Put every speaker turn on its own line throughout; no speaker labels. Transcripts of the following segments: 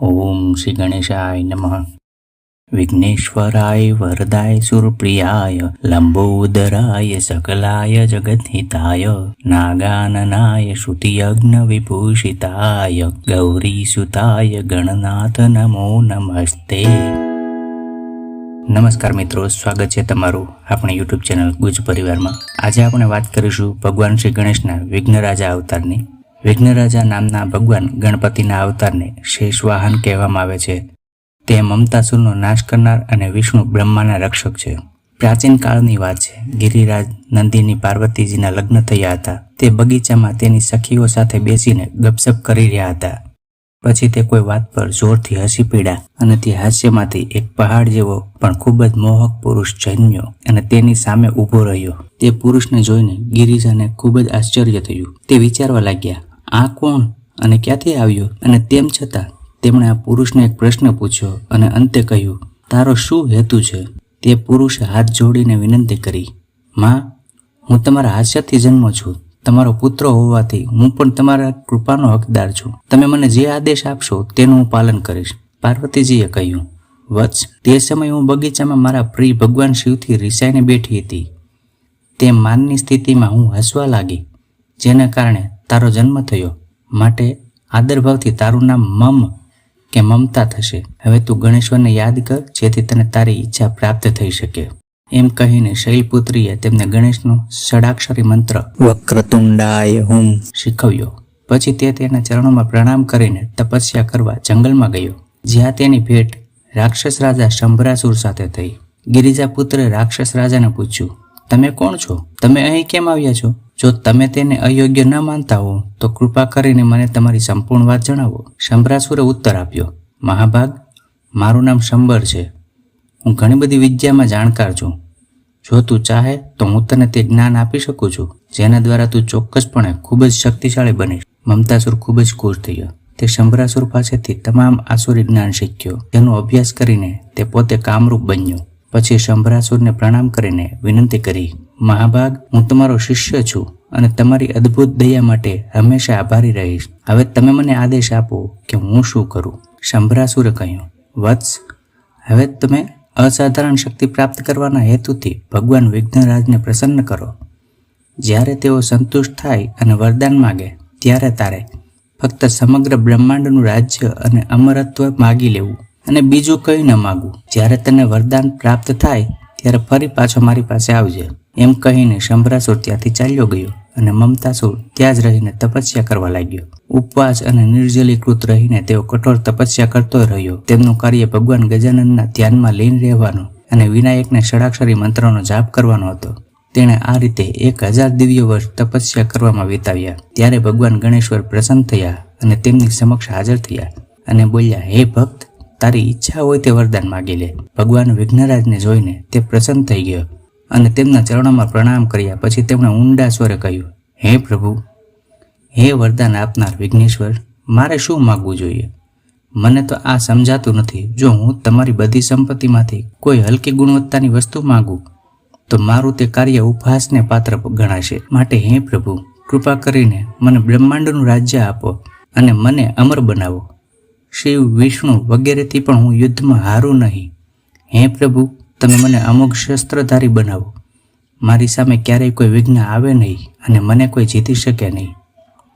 ઓમ શ્રી ગણેશાય નમઃ વિઘ્નેશ્વરાય વરદાય સુરપ્રિયાય લંબોદરાય સકલાય જગદ્હિતાય નાગાનનાય શ્રુતિયજ્ઞ વિભૂષિતાય ગૌરીસુતાય ગણનાથ નમો નમસ્તે નમસ્કાર મિત્રો સ્વાગત છે તમારું આપણી યુટ્યુબ ચેનલ ગુજ પરિવારમાં. આજે આપણે વાત કરીશું ભગવાન શ્રી ગણેશના વિઘ્નરાજા અવતારની વિઘ્નરાજા નામના ભગવાન ગણપતિના અવતારને શેષ વાહન કહેવામાં આવે છે. તે મમતાસુરનો નાશ કરનાર અને વિષ્ણુ બ્રહ્માના રક્ષક છે. પ્રાચીન કાળની વાત છે. ગિરિરાજ નંદીની પાર્વતીજીના લગ્ન થયા હતા. તે બગીચામાં તેની સખીઓ સાથે બેસીને ગપસપ કરી રહ્યા હતા. પછી તે કોઈ વાત પર જોરથી હસી પીડ્યા અને તે હાસ્યમાંથી એક પહાડ જેવો પણ ખૂબ જ મોહક પુરુષ જન્મ્યો અને તેની સામે ઊભો રહ્યો. તે પુરુષને જોઈને ગિરિજાને ખૂબ જ આશ્ચર્ય થયું. તે વિચારવા લાગ્યા આ કોણ અને ક્યાંથી આવ્યો અને તેમ છતાં તેમણે આ પુરુષને એક પ્રશ્ન પૂછ્યો અને અંતે કહ્યું, તારો શું હેતુ છે? તે પુરુષે હાથ જોડીને વિનંતી કરી, માં, હું તમારા હાસ્યથી જન્મ છું. તમારો પુત્ર હોવાથી હું પણ તમારા કૃપાનો હકદાર છું. તમે મને જે આદેશ આપશો તેનું હું પાલન કરીશ. પાર્વતીજીએ કહ્યું, વત્સ, તે સમયે હું બગીચામાં મારા પ્રિય ભગવાન શિવથી રિસાઈને બેઠી હતી. તે માનની સ્થિતિમાં હું હસવા લાગી, જેના કારણે તારો જન્મ થયો. માટે આદરભાવથી તારું નામ મમ કે મમતા થશે. હવે તું ગણેશ્વરને યાદ કર જેથી તને તારી ઈચ્છા પ્રાપ્ત થઈ શકે. એમ કહીને શૈલપુત્રીએ તેમને ગણેશનો ષડાક્ષરી મંત્ર વક્રતુંડાય હુમ. શીખવ્યો. પછી તે તેના ચરણોમાં પ્રણામ કરીને તપસ્યા કરવા જંગલમાં ગયો જ્યાં તેની ભેટ રાક્ષસ રાજા શંભરાસુર સાથે થઈ. ગિરિજા પુત્રે રાક્ષસ રાજાને પૂછ્યું તમે કોણ છો? તમે અહીં કેમ આવ્યા છો? જો તમે તેને અયોગ્ય ન માનતા હો, તો કૃપા કરીને મને તમારી સંપૂર્ણ વાત જણાવો. શંભરાસુરે ઉત્તર આપ્યો, મહાભાગ, મારું નામ શંબર છે. હું ઘણી બધી વિદ્યામાં જાણકાર છું. જો તું ચાહે તો હું તને તે જ્ઞાન આપી શકું છું, જેના દ્વારા તું ચોક્કસપણે ખૂબ જ શક્તિશાળી બનીશ. મમતાસુર ખૂબ જ ખુશ થયો. તે શંભરાસુર પાસેથી તમામ આસુરી જ્ઞાન શીખ્યો. તેનો અભ્યાસ કરીને તે પોતે કામરૂપ બન્યો. પછી શંભરાસુરને પ્રણામ કરીને વિનંતી કરી, મહાભાગ, હું તમારો શિષ્ય છું અને તમારી અદ્ભુત દયા માટે હંમેશા આભારી રહીશ. હવે તમે મને આદેશ આપો કે હું શું કરું. શંભરાસુરે કહ્યું, વત્સ, હવે તમે અસાધારણ શક્તિ પ્રાપ્ત કરવાના હેતુથી ભગવાન વિઘ્નરાજને પ્રસન્ન કરો. જ્યારે તેઓ સંતુષ્ટ થાય અને વરદાન માગે, ત્યારે તારે ફક્ત સમગ્ર બ્રહ્માંડનું રાજ્ય અને અમરત્વ માગી લેવું. અને બીજું કંઈ ન માગું. જ્યારે તને વરદાન પ્રાપ્ત થાય, ત્યારે ફરી પાછો મારી પાસે આવજે. એમ કહીને શંભરાસુર ત્યાંથી ચાલ્યો ગયો અને મમતાસુર ત્યાં જ રહીને તપસ્યા કરવા લાગ્યો. ઉપવાસ અને નિર્જલીકૃત રહીને તેઓ કઠોર તપસ્યા કરતો રહ્યો. તેમનું કાર્ય ભગવાન ગજાનંદના ધ્યાનમાં લીન રહેવાનું અને વિનાયકને ષડાક્ષરી મંત્રનો જાપ કરવાનો હતો. તેણે આ રીતે એક હજાર દિવ્ય વર્ષ તપસ્યા કરવામાં વિતાવ્યા. ત્યારે ભગવાન ગણેશ્વર પ્રસન્ન થયા અને તેમની સમક્ષ હાજર થયા અને બોલ્યા, હે ભક્ત તારી ઈચ્છા હોય તે વરદાન માગી લે. ભગવાન વિઘ્નરાજને જોઈને તે પ્રસન્ન થઈ ગયો અને તેમના ચરણોમાં પ્રણામ કર્યા પછી તેમણે ઊંડા સ્વરે કહ્યું, હે પ્રભુ, હે વરદાન આપનાર વિઘ્નેશ્વર, મારે શું માગવું જોઈએ? મને તો આ સમજાતું નથી. જો હું તમારી બધી સંપત્તિમાંથી કોઈ હલકી ગુણવત્તાની વસ્તુ માગું, તો મારું તે કાર્ય ઉપહાસને પાત્ર ગણાશે. માટે હે પ્રભુ, કૃપા કરીને મને બ્રહ્માંડનું રાજ્ય આપો અને મને અમર બનાવો. શિવ, વિષ્ણુ વગેરેથી પણ હું યુદ્ધમાં હારું નહીં. હે પ્રભુ, તમે મને અમુક શસ્ત્રધારી બનાવો. મારી સામે ક્યારેય કોઈ વિઘ્ન આવે નહીં અને મને કોઈ જીતી શકે નહીં.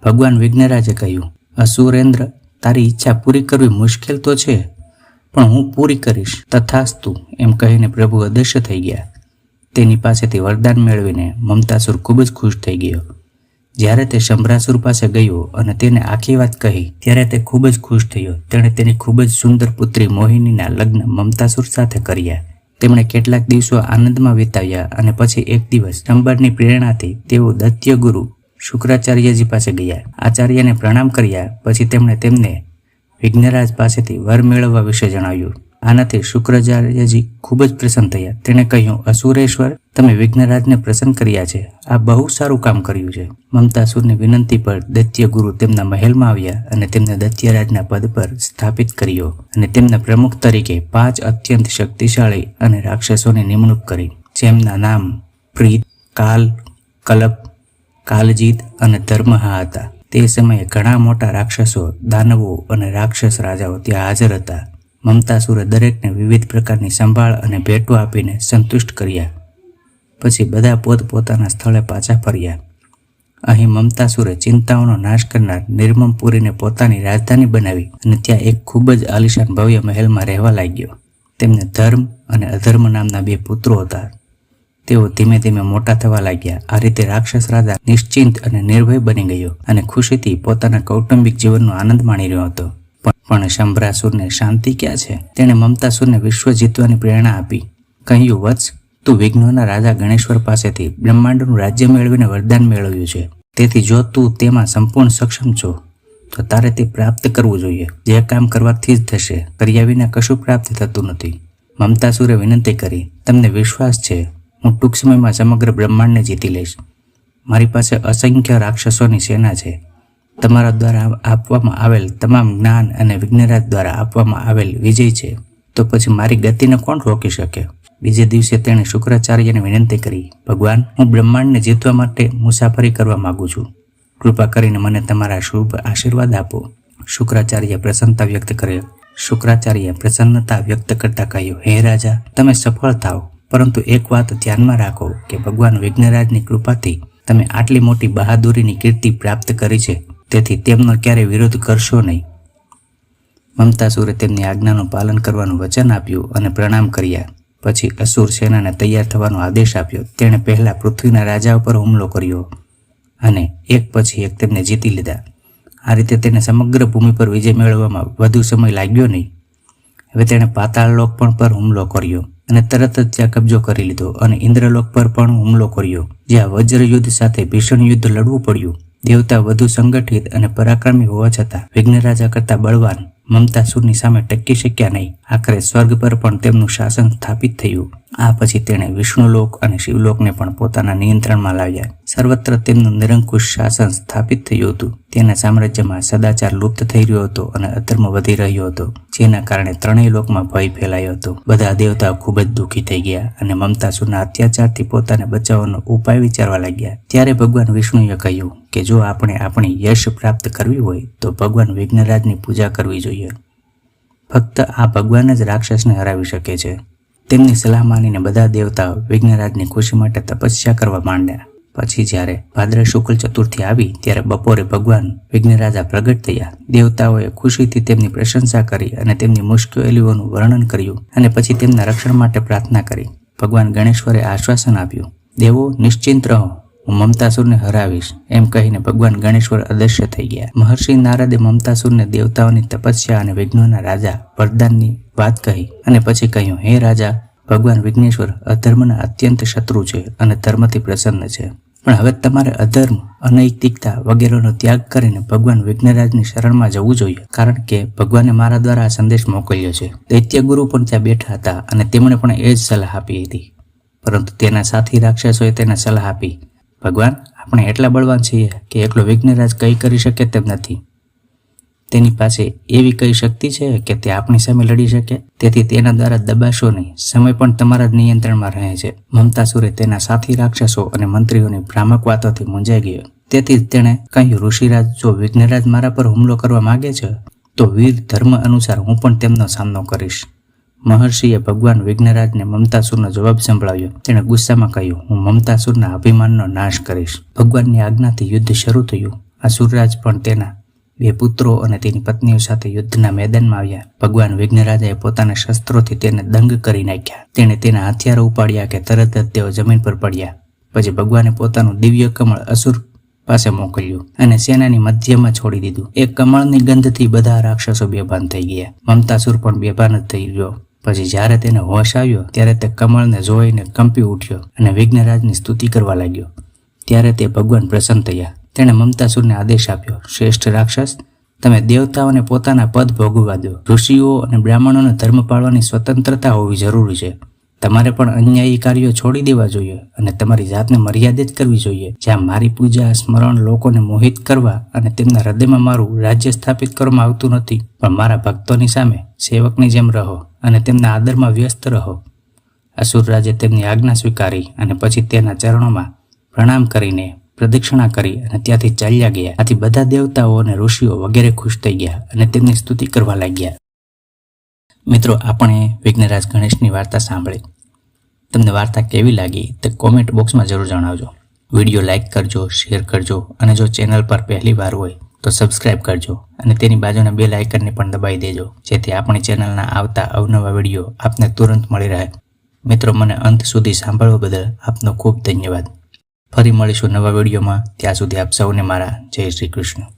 ભગવાન વિઘ્નરાજે કહ્યું, અસુરેન્દ્ર, તારી ઈચ્છા પૂરી કરવી મુશ્કેલ તો છે, પણ હું પૂરી કરીશ. તથાસ્તુ, એમ કહીને પ્રભુ અદશ્ય થઈ ગયા. તેની પાસેથી વરદાન મેળવીને મમતાસુર ખૂબ જ ખુશ થઈ ગયો. જ્યારે તે શંભરાસુર પાસે ગયો અને તેને આખી વાત કહી, ત્યારે તે ખૂબ જ ખુશ થયો. તેણે તેની ખૂબ જ સુંદર પુત્રી મોહિનીના લગ્ન મમતાસુર સાથે કર્યા. તેમણે કેટલાક દિવસો આનંદમાં વિતાવ્યા અને પછી એક દિવસ શંભરની પ્રેરણાથી તેઓ દત્ય ગુરુ શુક્રાચાર્યજી પાસે ગયા. આચાર્યને પ્રણામ કર્યા, પછી તેમણે તેમને વિઘ્નરાજ પાસેથી વર મેળવવા વિશે જણાવ્યું. આનાથી શુક્રાચાર્યજી ખૂબ જ પ્રસન્ન થયા. તેણે કહ્યું, અસુરેશ્વર, તમે વિઘ્નરાજને પ્રસન્ન કર્યા છે. આ બહુ સારું કામ કર્યું છે. મમતાસુરની વિનંતી પર દત્ય ગુરુ તેમના મહેલમાં આવ્યા અને તેમને દત્યરાજના પદ પર સ્થાપિત કર્યો અને તેમના પ્રમુખ તરીકે પાંચ અત્યંત શક્તિશાળી અને રાક્ષસોની નિમણૂક કરી, જેમના નામ પ્રીત, કાલ, કલપ, કાલજીત અને ધર્મહા હતા. તે સમયે ઘણા મોટા રાક્ષસો, દાનવો અને રાક્ષસ રાજાઓ ત્યાં હાજર હતા. મમતાસુરે દરેકને વિવિધ પ્રકારની સંભાળ અને ભેટો આપીને સંતુષ્ટ કર્યા. પછી બધા પોતપોતાના સ્થળે પાછા ફર્યા. અહીં મમતાસુરે ચિંતાઓનો નાશ કરનાર નિર્મમપુરીને પોતાની રાજધાની બનાવી અને ત્યાં એક ખૂબ જ આલિશાન ભવ્ય મહેલમાં રહેવા લાગ્યો. તેમને ધર્મ અને અધર્મ નામના બે પુત્રો હતા. તેઓ ધીમે ધીમે મોટા થવા લાગ્યા. આ રીતે રાક્ષસ રાજા નિશ્ચિંત અને નિર્ભય બની ગયો અને ખુશીથી પોતાના કૌટુંબિક જીવનનો આનંદ માણી રહ્યો હતો. પણ- શંભરાસુરને શાંતિ ક્યાં છે? તેણે મમતાસુરને વિશ્વ જીતવાની પ્રેરણા આપી. કહ્યું, વત્સ, તું વિઘ્નોના રાજા ગણેશ્વર પાસેથી બ્રહ્માંડનું રાજ્ય મેળવીને વરદાન મેળવ્યું છે. તેથી જો તું તેમાં સંપૂર્ણ સક્ષમ છો, તો તારે તે પ્રાપ્ત કરવું જોઈએ. જે કામ કરવાથી જ થશે, કર્યા વિના કશું પ્રાપ્ત થતું નથી. મમતાસુરે વિનંતી કરી, તમને વિશ્વાસ છે. હું ટૂંક સમયમાં સમગ્ર બ્રહ્માંડને જીતી લઈશ. મારી પાસે અસંખ્ય રાક્ષસોની સેના છે. તમારા દ્વારા આપવામાં આવેલ તમામ જ્ઞાન અને વિઘ્નરાજ દ્વારા આપવામાં આવેલ વિજય છે, તો પછી મારી ગતિને કોણ રોકી શકે? બીજે દિવસે તેણે શુક્રાચાર્યને વિનંતી કરી, ભગવાન, હું બ્રહ્માંડને જીતવા માટે મુસાફરી કરવા માગું છું. કૃપા કરીને મને તમારા શુભ આશીર્વાદ આપો. શુક્રાચાર્ય પ્રસન્નતા વ્યક્ત કર્યો શુક્રાચાર્ય પ્રસન્નતા વ્યક્ત કરતા કહ્યું, હે રાજા, તમે સફળ થાઓ. પરંતુ એક વાત ધ્યાનમાં રાખો કે ભગવાન વિઘ્નરાજની કૃપાથી તમે આટલી મોટી બહાદુરીની કીર્તિ પ્રાપ્ત કરી છે. તેથી તેમનો ક્યારે વિરોધ કરશો નહીં. મમતાસુરે તેમની આજ્ઞાનું પાલન કરવાનું વચન આપ્યું અને પ્રણામ કર્યા. પછી અસુર સેનાને તૈયાર થવાનો આદેશ આપ્યો. તેણે પહેલા પૃથ્વીના રાજા ઉપર હુમલો કર્યો અને એક પછી એક તેમને જીતી લીધા. આ રીતે તેને સમગ્ર ભૂમિ પર વિજય મેળવવામાં વધુ સમય લાગ્યો નહીં. હવે તેણે પાતાળ લોક પણ પર હુમલો કર્યો અને તરત જ ત્યાં કબજો કરી લીધો અને ઇન્દ્રલોક પર પણ હુમલો કર્યો, જ્યાં વજ્ર યુદ્ધ સાથે ભીષણ યુદ્ધ લડવું પડ્યું. દેવતા વધુ સંગઠિત અને પરાક્રમી હોવા છતાં વિઘ્નરાજા કરતા બળવાન. મમતાસુરની સામે ટકી શક્યા નહીં. આખરે સ્વર્ગ પર પણ તેમનું શાસન સ્થાપિત થયું. આ પછી તેણે વિષ્ણુલોક અને શિવલોકને પણ પોતાના નિયંત્રણમાં લાવ્યા. સર્વત્ર તેમનું નિરંકુશ શાસન સ્થાપિત થયું હતું. તેના સામ્રાજ્યમાં સદાચાર લુપ્ત થઈ રહ્યો હતો અને અધર્મ વધી રહ્યો હતો, જેના કારણે ત્રણેય લોકમાં ભય ફેલાયો હતો. બધા દેવતાઓ ખૂબ જ દુઃખી થઈ ગયા અને મમતાસુરના અત્યાચારથી પોતાને બચાવવાનો ઉપાય વિચારવા લાગ્યા. ત્યારે ભગવાન વિષ્ણુએ કહ્યું કે જો આપણે આપણી યશ પ્રાપ્ત કરવી હોય, તો ભગવાન વિઘ્નરાજની પૂજા કરવી જોઈએ. ફક્ત આ ભગવાન જ રાક્ષસને હરાવી શકે છે. તેમની સલાહ માનીને બધા દેવતાઓ વિઘ્નરાજની ખુશી માટે તપસ્યા કરવા માંડ્યા. પછી જ્યારે ભાદ્ર શુક્લ ચતુર્થી આવી, ત્યારે બપોરે ભગવાન વિઘ્નરાજા પ્રગટ થયા. દેવતાઓએ ખુશીથી તેમની પ્રશંસા કરી અને તેમની મુશ્કેલીઓનું વર્ણન કર્યું અને પછી તેમના રક્ષણ માટે પ્રાર્થના કરી. ભગવાન ગણેશ્વરે આશ્વાસન આપ્યું, દેવો, નિશ્ચિંત રહો. હું મમતાસુરને હરાવીશ, એમ કહીને ભગવાન ગણેશ્વર અદશ્ય થઈ ગયા. મહર્ષિ નારદે મમતાસુરને દેવતાઓની તપસ્યા અને વિઘ્નોના રાજા વરદાનની વાત કહી અને પછી કહ્યું, હે રાજા, ભગવાન વિઘ્નેશ્વર અધર્મના અત્યંત શત્રુ છે અને ધર્મથી પ્રસન્ન છે. પણ હવે તમારે અધર્મ, અનૈતિકતા વગેરેનો ત્યાગ કરીને ભગવાન વિઘ્નરાજની શરણમાં જવું જોઈએ, કારણ કે ભગવાને મારા દ્વારા આ સંદેશ મોકલ્યો છે. દૈત્ય ગુરુ પણ ત્યાં બેઠા હતા અને તેમણે પણ એ જ સલાહ આપી હતી. પરંતુ તેના સાથી રાક્ષસોએ તેને સલાહ આપી ભગવાન, આપણે એટલા બળવાન છીએ કે એકલો વિઘ્નરાજ કંઈ કરી શકે તેમ નથી. તેની પાસે એવી કઈ શક્તિ છે કે તે આપણી સામે લડી શકે? તેથી તેના દ્વારા દબાશો નહીં સમય પણ તમારા જ નિયંત્રણમાં રહે છે. મમતાસુરે તેના સાથી રાક્ષસો અને મંત્રીઓની ભ્રામક વાતોથી મૂંઝાઈ ગયો. તેથી જ તેણે કહ્યું, ઋષિરાજ, જો વિઘ્નરાજ મારા પર હુમલો કરવા માગે છે, તો વીર ધર્મ અનુસાર હું પણ તેમનો સામનો કરીશ. મહર્ષિએ ભગવાન વિઘ્નરાજને મમતાસુરનો જવાબ સંભળાવ્યો. તેણે ગુસ્સામાં કહ્યું, હું મમતાસુરના અભિમાનનો નાશ કરીશ. ભગવાનની આજ્ઞાથી યુદ્ધ શરૂ થયું. આ સુરરાજ પણ તેના બે પુત્રો અને તેની પત્નીઓ સાથે યુદ્ધના મેદાનમાં આવ્યા. ભગવાન વિઘ્નરાજાએ પોતાના શસ્ત્રોથી તેને દંગ કરી નાખ્યા. તેણે તેના હથિયારો ઉપાડ્યા કે તરત જ તેઓ જમીન પર પડ્યા. પછી ભગવાને પોતાનું દિવ્ય કમળ અસુર પાસે મોકલ્યું અને સેનાની મધ્યમાં છોડી દીધું. એ કમળની ગંધથી બધા રાક્ષસો બેભાન થઈ ગયા. મમતાસુર પણ બેભાન જ થઈ ગયો. પછી જ્યારે તેને હોશ આવ્યો, ત્યારે તે કમળને જોઈને કંપી ઉઠ્યો અને વિઘ્નરાજની સ્તુતિ કરવા લાગ્યો. ત્યારે તે ભગવાન પ્રસન્ન થયા. તેણે મમતાસુરને આદેશ આપ્યો, શ્રેષ્ઠ રાક્ષસ, તમે દેવતાઓને પોતાના પદ ભોગવવા દો. ઋષિઓ અને બ્રાહ્મણોને ધર્મ પાળવાની સ્વતંત્રતા હોવી જરૂરી છે. તમારે પણ અન્યાયી કાર્યો છોડી દેવા જોઈએ અને તમારી જાતને મર્યાદિત કરવી જોઈએ. જ્યાં મારી પૂજા, સ્મરણ લોકોને મોહિત કરવા અને તેમના હૃદયમાં મારું રાજ્ય સ્થાપિત કરવામાં આવતું નથી. પણ મારા ભક્તોની સામે સેવકની જેમ રહો અને તેમના આદરમાં વ્યસ્ત રહો. અસુરરાજે તેમની આજ્ઞા સ્વીકારી અને પછી તેના ચરણોમાં પ્રણામ કરીને પ્રદક્ષિણા કરી અને ત્યાંથી ચાલ્યા ગયા. આથી બધા દેવતાઓ અને ઋષિઓ વગેરે ખુશ થઈ ગયા અને તેમની સ્તુતિ કરવા લાગ્યા. મિત્રો, આપણે વિઘ્નરાજ ગણેશની વાર્તા સાંભળી. તમને વાર્તા કેવી લાગી તે કોમેન્ટ બોક્સમાં જરૂર જણાવજો. વીડિયો લાઇક કરજો શેર કરજો અને જો ચેનલ પર પહેલી વાર હોય તો સબસ્ક્રાઇબ કરજો અને તેની બાજુના બે લાઇકનને પણ દબાવી દેજો, જેથી આપણી ચેનલના આવતા અવનવા વીડિયો આપને તુરંત મળી રહે. મિત્રો, મને અંત સુધી સાંભળવા બદલ આપનો ખૂબ ધન્યવાદ. ફરી મળીશું નવા વિડીયોમાં. ત્યાં સુધી આપ સૌને મારા જય શ્રી કૃષ્ણ.